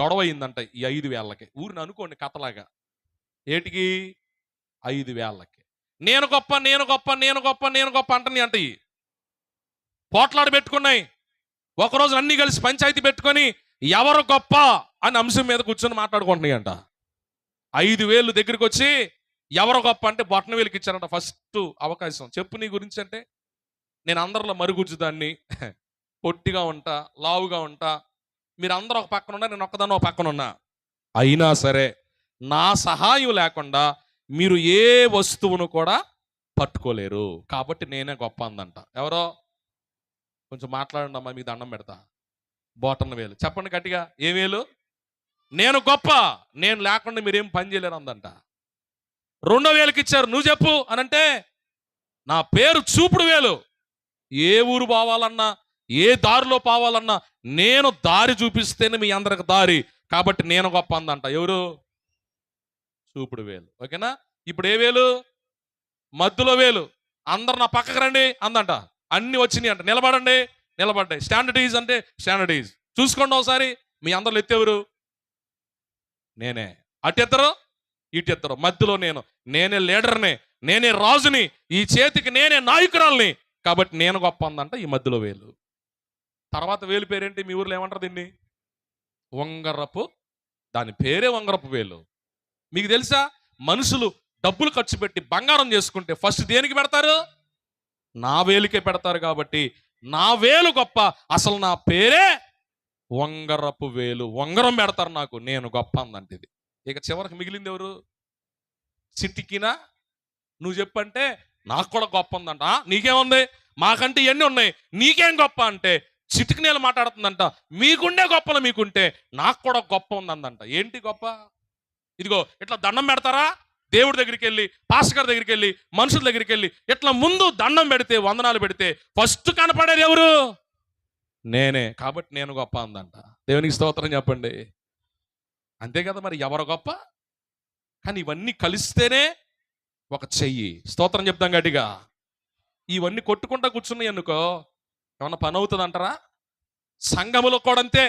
గొడవ అయిందంట ఈ ఐదు వేళ్ళకి. ఊరిని అనుకోండి కథలాగా. ఏటికి? ఐదు వేళ్ళకి. నేను గొప్ప నేను గొప్ప నేను గొప్ప నేను గొప్ప అంటని అంట ఈ పోట్లాడు పెట్టుకున్నాయి. ఒకరోజు అన్ని కలిసి పంచాయతీ పెట్టుకొని ఎవరు గొప్ప అని అంశం మీద కూర్చొని మాట్లాడుకుంటున్నాయి అంట ఐదు వేలు దగ్గరికి వచ్చి ఎవరు గొప్ప అంటే బొట్టన వేలికి ఇచ్చారంట ఫస్ట్ అవకాశం. చెప్పు నీ గురించి అంటే నేను అందరిలో మరుగుజ్జుదాన్ని పొట్టిగా ఉంటా లావుగా ఉంటా మీరు అందరూ ఒక పక్కన ఉన్నా నేను ఒక్కదాన్ని ఒక పక్కన ఉన్నా. అయినా సరే నా సహాయం లేకుండా మీరు ఏ వస్తువును కూడా పట్టుకోలేరు. కాబట్టి నేనే గొప్ప అందంట. ఎవరో? కొంచెం మాట్లాడండి అమ్మా మీ దండం పెడతా. బోటన్ వేలు. చెప్పండి గట్టిగా ఏ వేలు? నేను గొప్ప నేను లేకుండా మీరేం పని చేయలేరు అందంట. రెండో వేలకి ఇచ్చారు నువ్వు చెప్పు అనంటే నా పేరు చూపుడు వేలు. ఏ ఊరు పోవాలన్నా ఏ దారిలో పావాలన్నా నేను దారి చూపిస్తేనే మీ అందరికి దారి. కాబట్టి నేను గొప్ప అందంట. ఎవరు? చూపుడు వేలు. ఓకేనా? ఇప్పుడు ఏ వేలు? మధ్యలో వేలు. అందరు నా పక్కకు రండి అందంట. అన్ని వచ్చినాయి అంట. నిలబడండి. నిలబడ్డాయి. స్టాండర్డైజ్ అంటే స్టాండర్డైజ్ చూసుకోండి ఒకసారి. మీ అందరు ఎత్తెవరు నేనే. అటు ఎత్తరు? ఇటు ఎత్తరు. మధ్యలో నేను. నేనే లీడర్ని. నేనే రాజుని. ఈ చేతికి నేనే నాయకురాల్ని. కాబట్టి నేను గొప్ప అందంట. ఈ మధ్యలో వేలు. తర్వాత వేలు పేరేంటి? మీ ఊర్లో ఏమంటారు దీన్ని? వంగరపు. దాని పేరే వంగరపు వేలు. మీకు తెలుసా? మనుషులు డబ్బులు ఖర్చు పెట్టి బంగారం చేసుకుంటే ఫస్ట్ దేనికి పెడతారు? నా వేలుకే పెడతారు కాబట్టి నా వేలు గొప్ప. అసలు నా పేరే వంగరపు వేలు. వంగరం పెడతారు నాకు. నేను గొప్ప అందంటిది. ఇది ఇక చివరికి మిగిలింది ఎవరు? చిటికినా నువ్వు చెప్పంటే నాకు కూడా గొప్ప ఉందంట. నీకేముంది? మాకంటే ఇవన్నీ ఉన్నాయి. నీకేం గొప్ప అంటే చిటికి నేల మాట్లాడుతుందంట. మీకుండే గొప్పలు మీకుంటే నాకు కూడా గొప్ప ఉందందంట. ఏంటి గొప్ప? ఇదిగో ఇట్లా దండం పెడతారా? దేవుడి దగ్గరికి వెళ్ళి పాస్టర్ గారి దగ్గరికి వెళ్ళి మనుషుల దగ్గరికి వెళ్ళి ఇట్లా ముందు దండం పెడితే వందనాలు పెడితే ఫస్ట్ కనపడేది ఎవరు? నేనే. కాబట్టి నేను గొప్ప అందంట. దేవునికి స్తోత్రం చెప్పండి. అంతే కదా మరి ఎవరు గొప్ప? కానీ ఇవన్నీ కలిస్తేనే ఒక చెయ్యి. స్తోత్రం చెప్తాం గట్టిగా. ఇవన్నీ కొట్టుకుంటా కూర్చున్నాయి అనుకో ఏమన్నా పని అవుతుంది అంటారా సంఘములో కూడా అంతే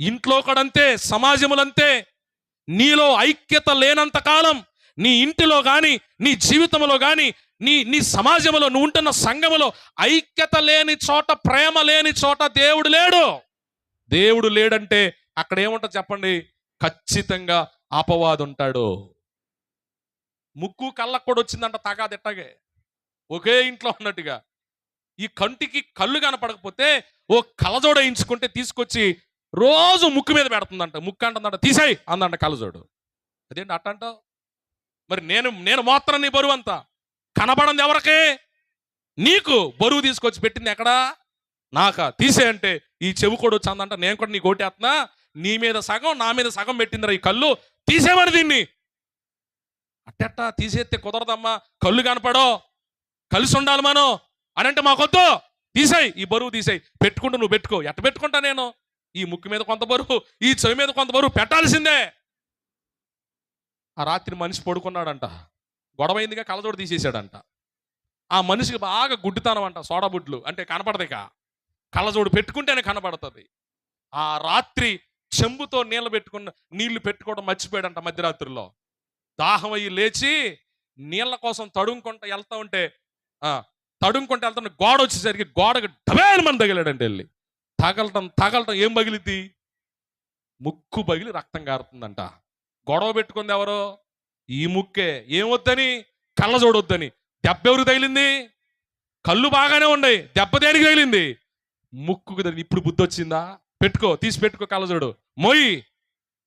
ఇంట్లో కూడా అంతే సమాజములంతే నీలో ఐక్యత లేనంత కాలం నీ ఇంటిలో కానీ నీ జీవితంలో కానీ నీ నీ సమాజంలో నువ్వు ఉంటున్న సంఘములో ఐక్యత లేని చోట ప్రేమ లేని చోట దేవుడు లేడు. దేవుడు లేడంటే అక్కడ ఏముంటుంది చెప్పండి? ఖచ్చితంగా అపవాదు ఉంటాడు ముక్కు కళ్ళకు కూడా వచ్చిందంట తగాదిట్టగే ఒకే ఇంట్లో ఉన్నట్టుగా. ఈ కంటికి కళ్ళు కనపడకపోతే ఓ కలజోడ వేయించుకుంటే తీసుకొచ్చి రోజు ముక్కు మీద పెడుతుందంట. ముక్కు అంటుందంట తీసాయి! అందంట కలజోడు అదేంటి అట్ట అంటావు? మరి నేను నేను మాత్రం నీ బరువు అంతా. కనపడంది ఎవరికి? నీకు బరువు తీసుకొచ్చి పెట్టింది ఎక్కడా? నాకా? తీసే అంటే ఈ చెవు కూడా వచ్చి అందంట నేను కూడా నీ కోటేస్తున్నా నీ మీద సగం నా మీద సగం పెట్టిందిరా ఈ కళ్ళు. తీసేమని దీన్ని. అట్టెట్ట? తీసేస్తే కుదరదమ్మా. కళ్ళు కనపడో. కలిసి ఉండాలి మనం. అని అంటే మాకొద్దు. తీసేయి. ఈ బరువు తీసేయి. పెట్టుకుంటూ నువ్వు పెట్టుకో. ఎట్ట పెట్టుకుంటా నేను? ఈ ముక్కు మీద కొంత బరువు ఈ చెవి మీద కొంత బరువు పెట్టాల్సిందే. ఆ రాత్రి మనిషి పడుకున్నాడంట. గొడవైందిగా కళ్ళజోడు తీసేశాడంట. ఆ మనిషికి బాగా గుడ్డితనం అంట సోడాబుడ్లు అంటే కనపడదు ఇక. కళ్ళజోడు పెట్టుకుంటేనే కనపడుతుంది. ఆ రాత్రి చెంబుతో నీళ్ళు పెట్టుకున్న నీళ్ళు పెట్టుకోవడం మర్చిపోయాడంట మధ్యరాత్రిలో. దాహం అయ్యి లేచి నీళ్ళ కోసం తడుముకుంటా వెళ్తా ఉంటే ఆ, తడుముకుంటే వెళ్తున్న గోడ వచ్చేసరికి గోడకు డబేలు మన తగిలాడంటే వెళ్ళి. తగలటం తగలటం ఏం పగిలిద్ది? ముక్కు పగిలి రక్తం కారుతుందంట. గొడవ పెట్టుకుంది ఎవరో? ఈ ముక్కే. ఏమొద్దని కళ్ళ చూడొద్దని దెబ్బ ఎవరికి తగిలింది? కళ్ళు బాగానే ఉన్నాయి. దెబ్బ దేనికి తగిలింది? ముక్కుకు తగిలి ఇప్పుడు బుద్ధి వచ్చిందా? పెట్టుకో తీసి పెట్టుకో కళ్ళ చూడు మొయ్యి.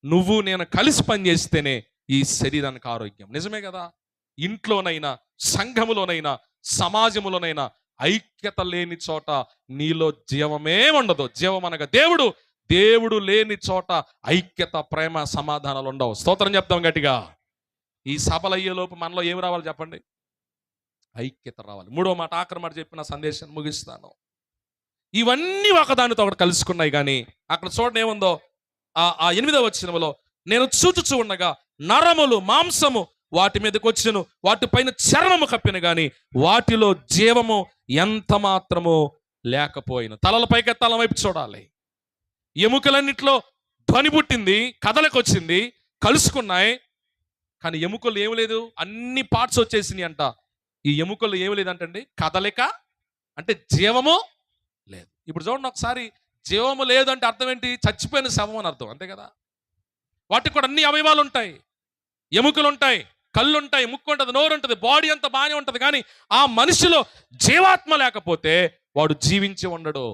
నువ్వు నేను కలిసి పనిచేస్తేనే ఈ శరీరానికి ఆరోగ్యం. నిజమే కదా? ఇంట్లోనైనా సంఘములోనైనా సమాజములోనైనా ఐక్యత లేని చోట నీలో జీవమే ఉండదు. జీవం అనగా దేవుడు. దేవుడు లేని చోట ఐక్యత ప్రేమ సమాధానాలు ఉండవు. స్తోత్రం చెప్తాం గట్టిగా. ఈ సభలు అయ్యేలోపు మనలో ఏమి రావాలి చెప్పండి? ఐక్యత రావాలి. మూడో మాట ఆక్రమణ చెప్పిన సందేశాన్ని ముగిస్తాను. ఇవన్నీ ఒకదానితో ఒకటి కలుసుకున్నాయి కానీ అక్కడ చూడండి ఏముందో? ఆ ఆ ఎనిమిదవ వచ్చినములో నేను చూచుచూ ఉండగా నరములు మాంసము వాటి మీదకి వచ్చును వాటిపైన చరణము కప్పిన గాని వాటిలో జీవము ఎంత మాత్రము లేకపోయిన. తలల పైకి తల వైపు చూడాలి. ఎముకలన్నిట్లో ధ్వని పుట్టింది కథలకొచ్చింది కలుసుకున్నాయి. కానీ ఎముకలు ఏమి లేదు అన్ని పార్ట్స్ వచ్చేసినాయి అంట. ఈ ఎముకలు ఏమి లేదంటండి కదలిక అంటే జీవము లేదు. ఇప్పుడు చూడండి ఒకసారి జీవము లేదు అంటే అర్థం ఏంటి? చచ్చిపోయిన శవం అని అర్థం అంతే కదా? వాటికి కూడా అన్ని అవయవాలు ఉంటాయి. ఎముకలు ఉంటాయి. కళ్ళు ఉంటాయి ముక్కు ఉంటుంది నోరు ఉంటుంది బాడీ అంతా బాగానే ఉంటుంది కానీ ఆ మనిషిలో జీవాత్మ లేకపోతే వాడు జీవించి ఉండడు.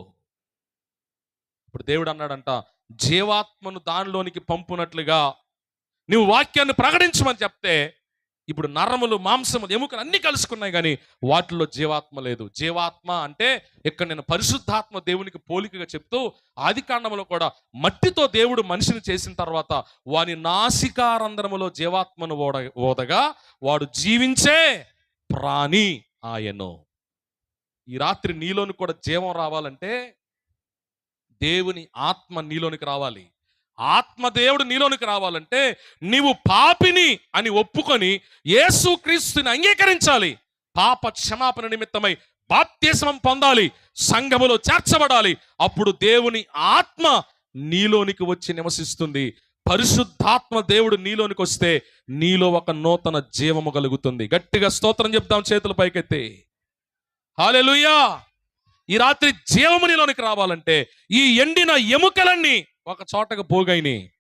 ఇప్పుడు దేవుడు అన్నాడంట జీవాత్మను దానిలోనికి పంపునట్లుగా నువ్వు వాక్యాన్ని ప్రకటించమని చెప్తే ఇప్పుడు నరములు మాంసము ఎముకలు అన్ని కలుసుకున్నాయి కానీ వాటిలో జీవాత్మ లేదు. జీవాత్మ అంటే ఇక్కడ నేను పరిశుద్ధాత్మ దేవునికి పోలికగా చెప్తూ ఆది కాండములో కూడా మట్టితో దేవుడు మనిషిని చేసిన తర్వాత వాని నాసికారంధ్రములో జీవాత్మను ఓడ ఓదగా వాడు జీవించే ప్రాణి ఆయను. ఈ రాత్రి నీలోని కూడా జీవం రావాలంటే దేవుని ఆత్మ నీలోనికి రావాలి. ఆత్మదేవుడు నీలోనికి రావాలంటే నీవు పాపిని అని ఒప్పుకొని యేసుక్రీస్తుని అంగీకరించాలి. పాప క్షమాపణ నిమిత్తమై బాప్త్యసమం పొందాలి. సంఘములో చేర్చబడాలి. అప్పుడు దేవుని ఆత్మ నీలోనికి వచ్చి నివసిస్తుంది. పరిశుద్ధాత్మ దేవుడు నీలోనికి వస్తే నీలో ఒక నూతన జీవము కలుగుతుంది. గట్టిగా స్తోత్రం చెప్తాం చేతుల పైకెత్తి. హాలెలుయా ఈ రాత్రి జీవము నీలోనికి రావాలంటే ఈ ఎండిన ఎముకలన్నీ ఒక చోటకు పోగైని.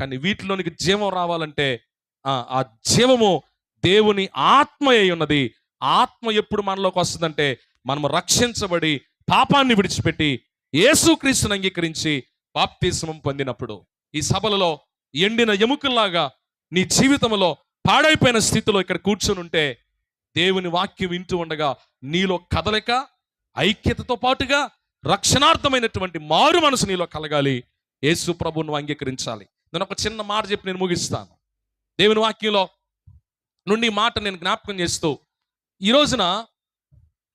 కానీ వీటిలోనికి జీవం రావాలంటే ఆ జీవము దేవుని ఆత్మ అయి ఉన్నది. ఆత్మ ఎప్పుడు మనలోకి వస్తుందంటే మనము రక్షించబడి పాపాన్ని విడిచిపెట్టి యేసుక్రీస్తుని అంగీకరించి బాప్తిస్మం పొందినప్పుడు ఈ సభలలో ఎండిన ఎముకల్లాగా నీ జీవితంలో పాడైపోయిన స్థితిలో ఇక్కడ కూర్చొని ఉంటే దేవుని వాక్యం వింటూ ఉండగా నీలో కదలిక ఐక్యతతో పాటుగా రక్షణార్థమైనటువంటి మారు మనసు నీలో కలగాలి. యేసు ప్రభువును అంగీకరించాలి. నేను ఒక చిన్న మాట చెప్పి నేను ముగిస్తాను. దేవుని వాక్యంలో నుండి మాట నేను జ్ఞాపకం చేస్తూ ఈ రోజున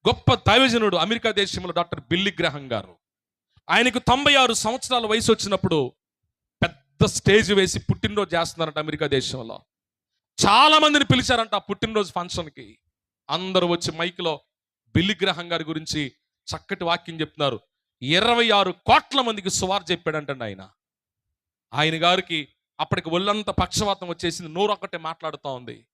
గొప్ప దైవజనుడు అమెరికా దేశంలో డాక్టర్ బిల్లి గ్రహం గారు ఆయనకు తొంభై ఆరు సంవత్సరాల వయసు వచ్చినప్పుడు పెద్ద స్టేజ్ వేసి పుట్టినరోజు చేస్తున్నారంట అమెరికా దేశంలో. చాలా మందిని పిలిచారంట ఆ పుట్టినరోజు ఫంక్షన్కి. అందరూ వచ్చి మైక్లో బిల్లి గ్రహం గారి గురించి చక్కటి వాక్యం చెప్తున్నారు. ఇరవై ఆరు కోట్ల మందికి సువార్ చెప్పాడంటండి ఆయన. ఆయన గారికి అప్పటికి ఒళ్ళంత పక్షవాతం వచ్చేసింది. నోరు ఒక్కటే మాట్లాడుతూ ఉంది.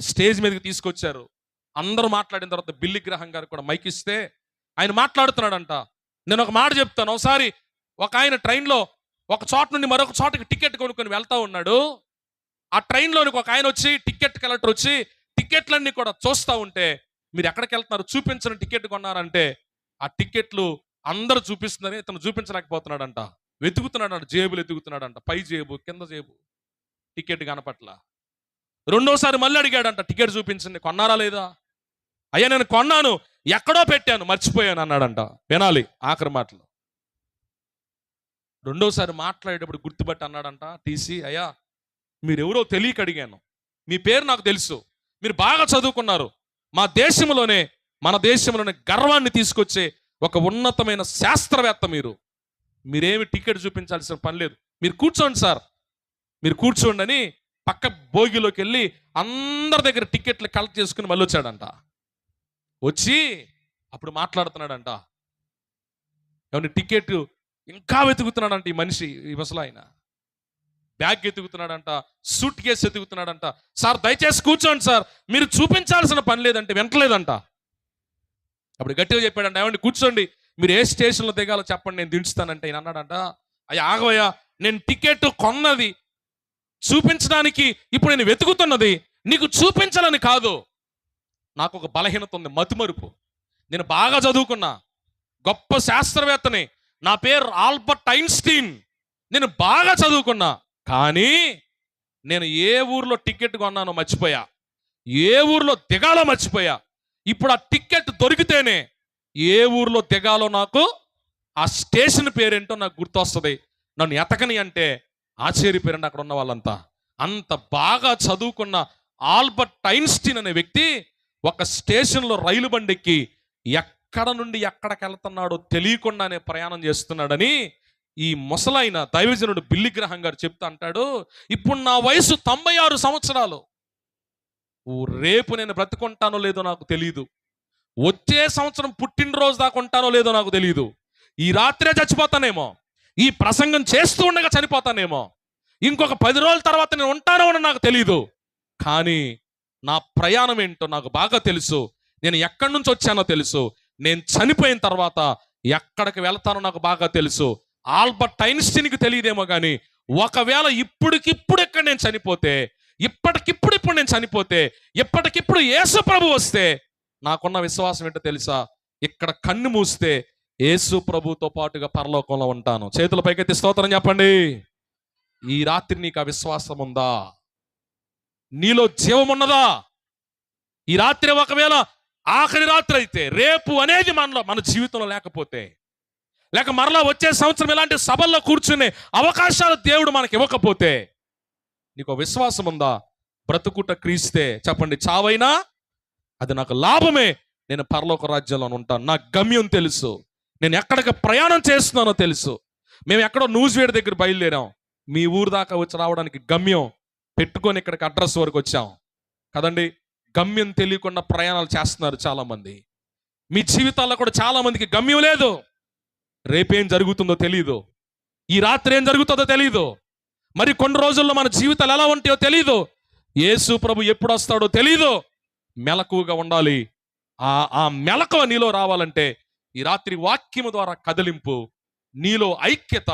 స్టేజ్ మీదకి తీసుకొచ్చారు. అందరూ మాట్లాడిన తర్వాత బిల్లి గ్రహం గారు కూడా మైక్ ఇస్తే ఆయన మాట్లాడుతున్నాడంట. నేను ఒక మాట చెప్తాను. ఒకసారి ఒక ఆయన ట్రైన్లో ఒక చోట నుండి మరొక చోటకి టికెట్ కొనుక్కొని వెళ్తా ఉన్నాడు. ఆ ట్రైన్లోనికి ఒక ఆయన వచ్చి టికెట్ కలెక్టర్ వచ్చి టికెట్లన్నీ కూడా చూస్తూ ఉంటే మీరు ఎక్కడికి వెళ్తున్నారు? చూపించని టికెట్ కొన్నారంటే ఆ టికెట్లు అందరు చూపిస్తుందని తను చూపించలేకపోతున్నాడంట. వెతుకుతున్నాడంట జేబులు ఎతుకుతున్నాడంట పై జేబు కింద జేబు టికెట్ కనపట్ల రెండోసారి మళ్ళీ అడిగాడంట టికెట్ చూపించండి కొన్నారా లేదా? అయ్యా నేను కొన్నాను ఎక్కడో పెట్టాను మర్చిపోయాను అన్నాడంట. వినాలి ఆఖరి మాటలు. రెండోసారి మాట్లాడేటప్పుడు గుర్తుపట్టి అన్నాడంట టీసీ అయ్యా మీరెవరో తెలియక అడిగాను. మీ పేరు నాకు తెలుసు. మీరు బాగా చదువుకున్నారు. మా దేశంలోనే మన దేశంలోనే గర్వాన్ని తీసుకొచ్చే ఒక ఉన్నతమైన శాస్త్రవేత్త మీరు. మీరేమి టికెట్ చూపించాల్సిన పని లేదు. మీరు కూర్చోండి సార్. మీరు కూర్చోండి అని పక్క భోగిలోకి వెళ్ళి అందరి దగ్గర టికెట్లు కలెక్ట్ చేసుకుని మళ్ళీ వచ్చాడంట. వచ్చి అప్పుడు మాట్లాడుతున్నాడంట. ఏమన్నా టికెట్ ఇంకా వెతుకుతున్నాడంట ఈ మనిషి ఈ ముసలు ఆయన. బ్యాగ్ ఎతుకుతున్నాడంట సూట్ కేసు ఎతుకుతున్నాడంట సార్ దయచేసి కూర్చోండి సార్. మీరు చూపించాల్సిన పని లేదంటే వింటలేదంట. అప్పుడు గట్టిగా చెప్పాడంట ఏమండి కూర్చోండి. మీరు ఏ స్టేషన్లో దిగాలో చెప్పండి నేను దించుతానంటే ఈయన అన్నాడంట అయ్యా ఆగవయ్యా నేను టికెట్ కొన్నది. చూపించడానికి ఇప్పుడు నేను వెతుకుతున్నది. నీకు చూపించాలని కాదు. నాకు ఒక బలహీనత ఉంది మతిమరుపు. నేను బాగా చదువుకున్నా. గొప్ప శాస్త్రవేత్తని. నా పేరు ఆల్బర్ట్ ఐన్స్టీన్. నేను బాగా చదువుకున్నా. కానీ నేను ఏ ఊర్లో టికెట్ కొన్నానో మర్చిపోయా. ఏ ఊర్లో దిగాలో మర్చిపోయా. ఇప్పుడు ఆ టికెట్ దొరికితేనే ఏ ఊర్లో దిగాలో నాకు ఆ స్టేషన్ పేరేంటో నాకు గుర్తొస్తుంది. నన్ను ఎతకని అంటే ఆశ్చర్యపోయారండి అక్కడ ఉన్న వాళ్ళంతా. అంత బాగా చదువుకున్న ఆల్బర్ట్ ఐన్స్టీన్ అనే వ్యక్తి ఒక స్టేషన్లో రైలు బండికి ఎక్కడ నుండి ఎక్కడికి వెళ్తున్నాడో తెలియకుండానే ప్రయాణం చేస్తున్నాడని ఈ ముసలైన దైవజనుడు బిల్లి గ్రహం గారు చెప్తా అంటాడు. ఇప్పుడు నా వయసు తొంభై ఆరు సంవత్సరాలు. రేపు నేను బ్రతుకుంటానో లేదో నాకు తెలియదు వచ్చే సంవత్సరం పుట్టినరోజు దాకా ఉంటానో లేదో నాకు తెలియదు ఈ రాత్రే చచ్చిపోతానేమో. ఈ ప్రసంగం చేస్తూ ఉండగా చనిపోతానేమో. ఇంకొక పది రోజుల తర్వాత నేను ఉంటానో అని నాకు తెలియదు కానీ నా ప్రయాణం ఏంటో నాకు బాగా తెలుసు. నేను ఎక్కడి నుంచి వచ్చానో తెలుసు. నేను చనిపోయిన తర్వాత ఎక్కడికి వెళ్తానో నాకు బాగా తెలుసు. ఆల్బర్ట్ ఐన్స్టీన్కి తెలియదేమో కానీ ఒకవేళ ఇప్పుడికిప్పుడు ఎక్కడ నేను చనిపోతే ఇప్పటికిప్పుడు ఇప్పుడు నేను చనిపోతే ఇప్పటికిప్పుడు యేసు ప్రభు వస్తే నాకున్న విశ్వాసం ఏంటో తెలుసా? ఇక్కడ కన్ను మూస్తే యేసు ప్రభుతో పాటుగా పరలోకంలో ఉంటాను. చేతుల పైకెత్తి స్తోత్రం చెప్పండి. ఈ రాత్రి నీకు ఆ విశ్వాసం ఉందా? నీలో జీవం ఉన్నదా? ఈ రాత్రి ఒకవేళ ఆఖరి రాత్రి అయితే రేపు అనేది మనలో మన జీవితంలో లేకపోతే లేక మరలా వచ్చే సంవత్సరం ఇలాంటి సభల్లో కూర్చునే అవకాశాలు దేవుడు మనకి ఇవ్వకపోతే నీకు విశ్వాసం ఉందా బ్రతుకుట క్రీస్తే. చెప్పండి చావైనా? అది నాకు లాభమే. నేను పరలోక రాజ్యంలో ఉంటాను. నా గమ్యం తెలుసు. నేను ఎక్కడికి ప్రయాణం చేస్తున్నానో తెలుసు. మేము ఎక్కడో నూజివేడి దగ్గర బయలుదేరాం. మీ ఊరు దాకా వచ్చి రావడానికి గమ్యం పెట్టుకొని ఇక్కడికి అడ్రస్ వరకు వచ్చాం. కదండి? గమ్యం తెలియకుండా ప్రయాణాలు చేస్తున్నారు చాలామంది. మీ జీవితాల్లో కూడా చాలామందికి గమ్యం లేదు. రేపేం జరుగుతుందో తెలియదు ఈ రాత్రి ఏం జరుగుతుందో తెలియదు మరి కొన్ని రోజుల్లో మన జీవితాలు ఎలా ఉంటాయో తెలీదు. యేసు ప్రభు ఎప్పుడు వస్తాడో తెలీదు. మెలకుగా ఉండాలి. ఆ ఆ మెలకువ నీలో రావాలంటే ఈ రాత్రి వాక్యము ద్వారా కదిలింపు నీలో ఐక్యత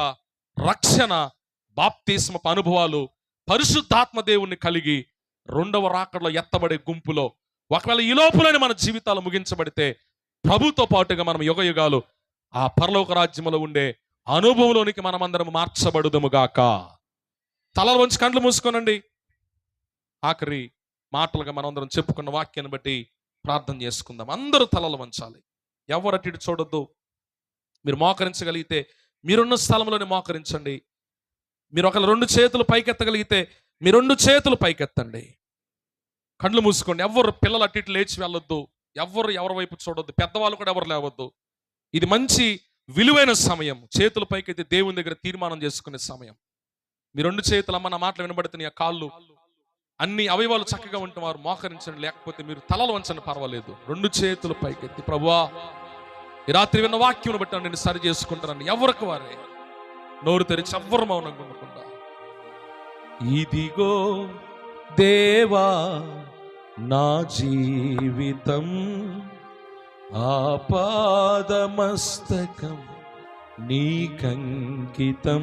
రక్షణ బాప్తీస్మపు అనుభవాలు పరిశుద్ధాత్మ దేవుణ్ణి కలిగి రెండవ రాకడలో ఎత్తబడే గుంపులో ఒకవేళ ఈ లోపులని మన జీవితాలు ముగించబడితే ప్రభుతో పాటుగా మనం యుగ యుగాలు ఆ పరలోక రాజ్యములో ఉండే అనుభవంలోనికి మనమందరం మార్చబడుదుముగాక తలల వంచి కండ్లు మూసుకోనండి. ఆఖరి మాటలుగా మనందరం చెప్పుకున్న వాక్యాన్ని బట్టి ప్రార్థన చేసుకుందాం. అందరూ తలలు వంచాలి. ఎవరు అటు ఇటు చూడొద్దు. మీరు మోకరించగలిగితే మీరున్న స్థలంలోనే మోకరించండి. మీరు ఒకవేళ రెండు చేతులు పైకెత్తగలిగితే మీ రెండు చేతులు పైకెత్తండి. కళ్ళు మూసుకోండి. ఎవరు పిల్లలు అటు ఇటు లేచి వెళ్ళొద్దు. ఎవరు ఎవరి వైపు చూడొద్దు. పెద్దవాళ్ళు కూడా ఎవరు లేవద్దు. ఇది మంచి విలువైన సమయం. చేతుల అయితే దేవుని దగ్గర తీర్మానం చేసుకునే సమయం. మీ రెండు చేతులు అమ్మ నా మాటలు వినబడుతున్నాయి ఆ కాళ్ళు అన్ని అవయవాలు చక్కగా ఉంటే వారు మోకరించండి లేకపోతే మీరు తలలు వంచండి పర్వాలేదు. రెండు చేతులు పైకెత్తి ప్రభువా ఈ రాత్రి విన్న వాక్యం బట్టి నేను సరి చేసుకుంటానని ఎవరికి వారే? నోరు తెరిచి ఎవ్వరు మౌనంగా ఉండకుండా. ఇదిగో దేవా నా జీవితం ఆపాదమస్తకం నీకంకితం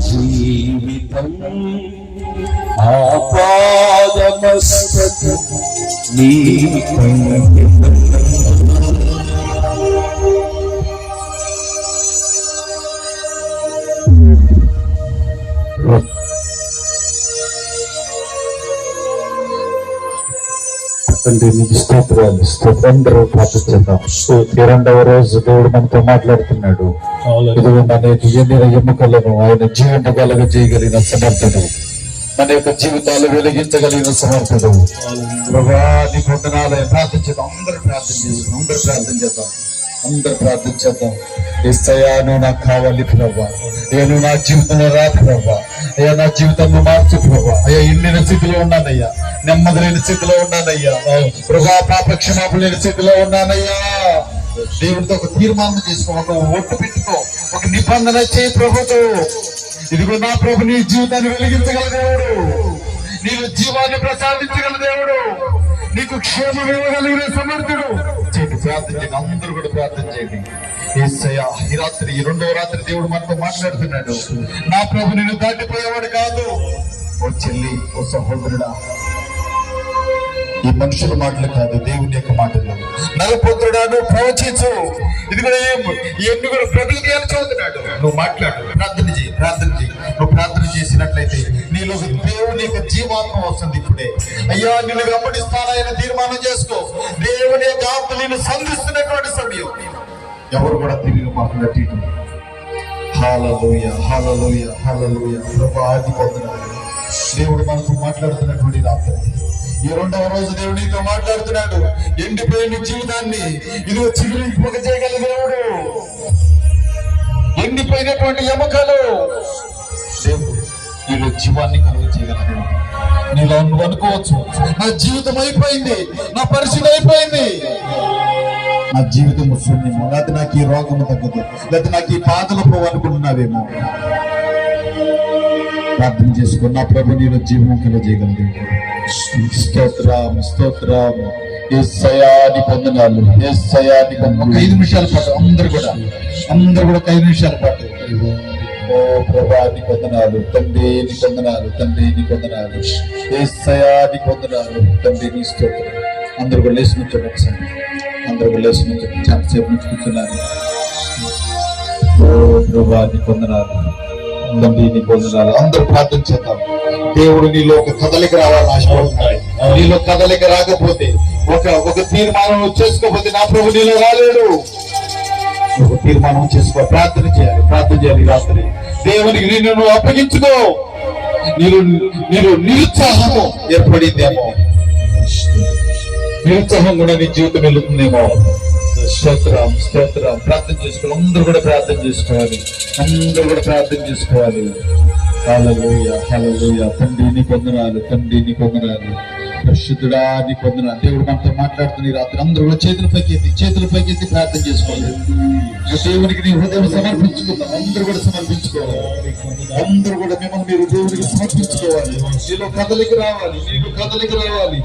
జీవితం ఆపాదమస్తకం నీ తండ్రి నీకు స్తోత్రాలు స్తోత్ర రెండవ రోజు దేవుడు మనతో మాట్లాడుతున్నాడు. ఇదిగో మన యొక్క ఎముకలను ఆయన జీవంత కలగ చేయగలిగిన సమర్థుడు. మన యొక్క జీవితాలు వెలిగించగలిగిన సమర్థుడు. ప్రభా నీ పొందనాలయ ప్రార్థించేద్దాం. అందరూ ప్రార్థన చేద్దాం. అందరూ ప్రార్థన చేద్దాం. అందరూ ప్రార్థన చేద్దాం. ఎస్తయ్యా నువ్వు నాకు కావాలి ప్రభా. అయ్యా నువ్వు నా జీవితంలో రా ప్రభా. అయ్యా నా జీవితంలో మార్చు ప్రభా అయ్యా ఎండిన స్థితిలో ఉన్నానయ్యా. నెమ్మది లేని స్థితిలో ఉన్నానయ్యా. ప్రభా పాప క్షమాపణ లేని స్థితిలో ఉన్నానయ్యా. దేవుడితో ఒక తీర్మానం చేసుకో ఒక ఒట్టు పెట్టుకో ఒక నిబంధన చేయి ప్రభుతో. ఇదిగో నా ప్రభు నీ జీవితాన్ని వెలిగించగల దేవుడు. నీకు జీవాన్ని ప్రసాదించగల దేవుడు. నీకు క్షేమం ఇవ్వగలిగిన సమర్థుడు. చేయండి ప్రార్థన చేయండి అందరూ కూడా ప్రార్థన చేయండి. ఈ రాత్రి ఈ రెండవ రాత్రి దేవుడు మనతో మాట్లాడుతున్నాడు. నా ప్రభు నేను దాటిపోయేవాడు కాదు. ఓ చెల్లి ఓ సహోదరుడా ఈ మనుషుల మాటలు కాదు దేవుని యొక్క మాటలు. నరపుత్రుడా నువ్వు ప్రవచించు. ఇది కూడా ఏం ఇవన్నీ కూడా ప్రతిజ్ఞలు చదువుతున్నాడు నువ్వు మాట్లాడు. ప్రార్థన చేయి ప్రార్థన చేయి. నువ్వు ప్రార్థన చేసినట్లయితే నీలో దేవుని యొక్క జీవాత్మ వస్తుంది ఇప్పుడే. అయ్యా నిన్ను వెంబడిస్తానని తీర్మానం చేసుకో. దేవుని యొక్క ఆత్మ నేను సంధిస్తున్నటువంటి సమయం. ఎవరు కూడా తిరిగి మాట్లాడి హాలలోయ హాలలోయ హాలలోయ ప్రభా ఆది పొందనాలు దేవుడు మనతో మాట్లాడుతున్నటువంటి రాత్రి. ఈ రెండవ రోజు దేవుడు నీతో మాట్లాడుతున్నాడు. ఎండిపోయిన జీవితాన్ని ఇది చిగురింపక చేయగల దేవుడు. ఎండిపోయినటువంటి ఎముకలు. దేవుడు నీలో జీవాన్ని కలుగ చేయగల దేవుడు నీలో నువ్వు అనుకోవచ్చు నా జీవితం అయిపోయింది నా పరిస్థితి అయిపోయింది. నా జీవితం శూన్యము. లేకపోతే నాకు ఈ రోగము తగ్గదు. లేకపోతే నాకు ఈ బాధలు పోవు అనుకుంటున్నావేమో. ప్రార్థన చేసుకో నా ప్రభు నేను జీవం కలజేయగలదు స్తోత్రం స్తోత్రం. ఏసయాని పొందనాలు ఏసయాని ఒక ఐదు నిమిషాల పాటు అందరు కూడా అందరు కూడా ఒక ఐదు నిమిషాల పాటు. ఓ ప్రభా నీ పొందనాలు. తండ్రి నీ పొందనాలు. తండ్రి నీ పొందనాలు. ఏసయాని పొందనాలు. తండ్రి నీ స్తోత్రం. అందరు కూడా లేచి నుంచోండి ఒకసారి. అందరూ కూడా లేచి నుంచోండి చాలా నుంచి కూర్చున్నారు. ఓ పొందనాలు తండ్రి పొందనాలు అందరూ ప్రార్థన చేద్దాం. దేవుడు నీలో ఒక కదలిక రావాలని ఆశపడుతున్నాడు. నీలో కదలిక రాకపోతే ఒక ఒక తీర్మానం చేసుకోకపోతే నా ప్రభు నీలో రాలేడు. ఒక తీర్మానం చేసుకో ప్రార్థన చేయాలి ప్రార్థన చేయాలి రాత్రి. దేవునికి నిన్ను అప్పగించుకో. నీరు నీరు నిరుత్సాహము ఏర్పడిందేమో. నిరుత్సాహం కూడా నీ జీవితం వెళుతుందేమో. స్తోత్రం స్తోత్రం. ప్రార్థన చేసుకోవాలి. అందరూ కూడా ప్రార్థన చేసుకోవాలి. అందరూ కూడా ప్రార్థన చేసుకోవాలి. హలలోయ హలలోయ తండ్రిని నీ తండ్రిని తండ్రి పరిశుద్ధుడా నీ పొందనాలు దేవుడు మనతో మాట్లాడుతున్న ఈ రాత్రి అందరూ కూడా చేతుల పైకి ఎత్తి చేతుల పైకి ఎత్తి ప్రార్థన చేసుకోవాలి ఇక దేవునికి నీ హృదయం సమర్పించుకుందాం. అందరూ కూడా సమర్పించుకోవాలి. అందరూ కూడా మిమ్మల్ని మీరు దేవునికి సమర్పించుకోవాలి. నీలో కదలికి రావాలి. నీకు కదలికి రావాలి.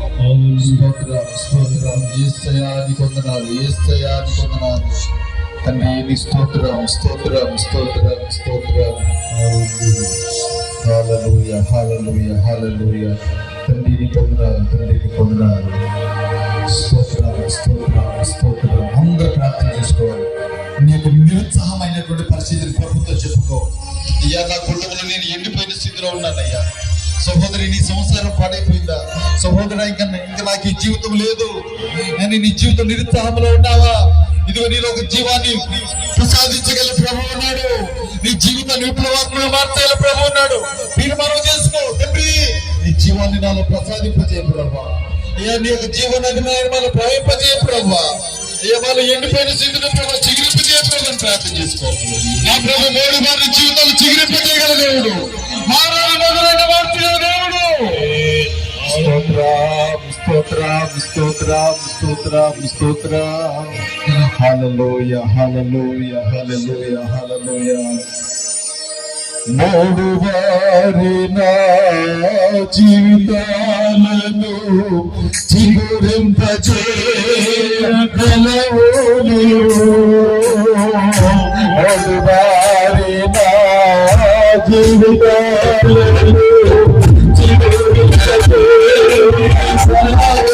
స్తోత్రం స్తోత్రం ఏసయాది కొందనాలు ఏసయాది కొందనాలు తండ్రి నీ స్తోత్రం స్తోత్రం స్తోత్రం స్తోత్రం హాలూయ హాలూయ హాలూయ తండ్రి పొందాలి కొందనాలు పొందాలి నీ కొందనాలు స్తోత్రం స్తోత్రం ప్రార్థన చేసుకోవాలి. నీకు నిరుత్సాహమైనటువంటి పరిస్థితిని ప్రభుత్వం చెప్పుకో. అయ్యా నా కుటుంబంలో నేను ఎండిపోయిన స్థితిలో ఉన్నానయ్యా. సహోదరి నీ సంసారం పాడైపోయిందా? సహోదరా ఇంకా ఇంకా నాకు ఈ జీవితం లేదు. నేను నీ జీవితం నిరుత్సాహంలో ఉన్నావా? ఇదిగో నీలో ఒక జీవాన్ని ప్రసాదించగల ప్రభు ఉన్నాడు. నీ జీవితాన్ని విప్లవాత్మక మార్చగల ప్రభు ఉన్నాడు. మీరు మనం చేసుకో తండ్రి. జీవాన్ని నాలో ప్రసాదింపజేయ ప్రభా అయ్యా నీ యొక్క జీవనాన్ని మనం ప్రవహింపజేయ ప్రభా ఏ వాళ్ళు ఎండిపోయిన స్థితిలో ప్రభావ చిగిరింపజేయ ప్రభు ప్రార్థన చేసుకోవాలి నా ప్రభు మూడు వారి జీవితాలు చిగిరింపజేయగల దేవుడు. మారాలి మొదలైన మార్చగల దేవుడు. స్తోత్రం స్తోత్రం స్తోత్రం స్తోత్రం స్తోత్రం. హలలోయ హలలోయ హలలోయ హలలోయ మోడువారిన జీవితాలను చిగురింపచేయగలవు మోడువారిన జీవితాలను చిగురింపచేయగలవు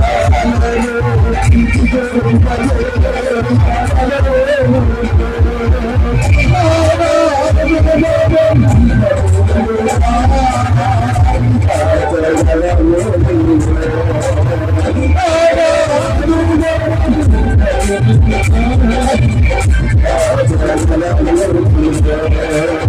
Yeah.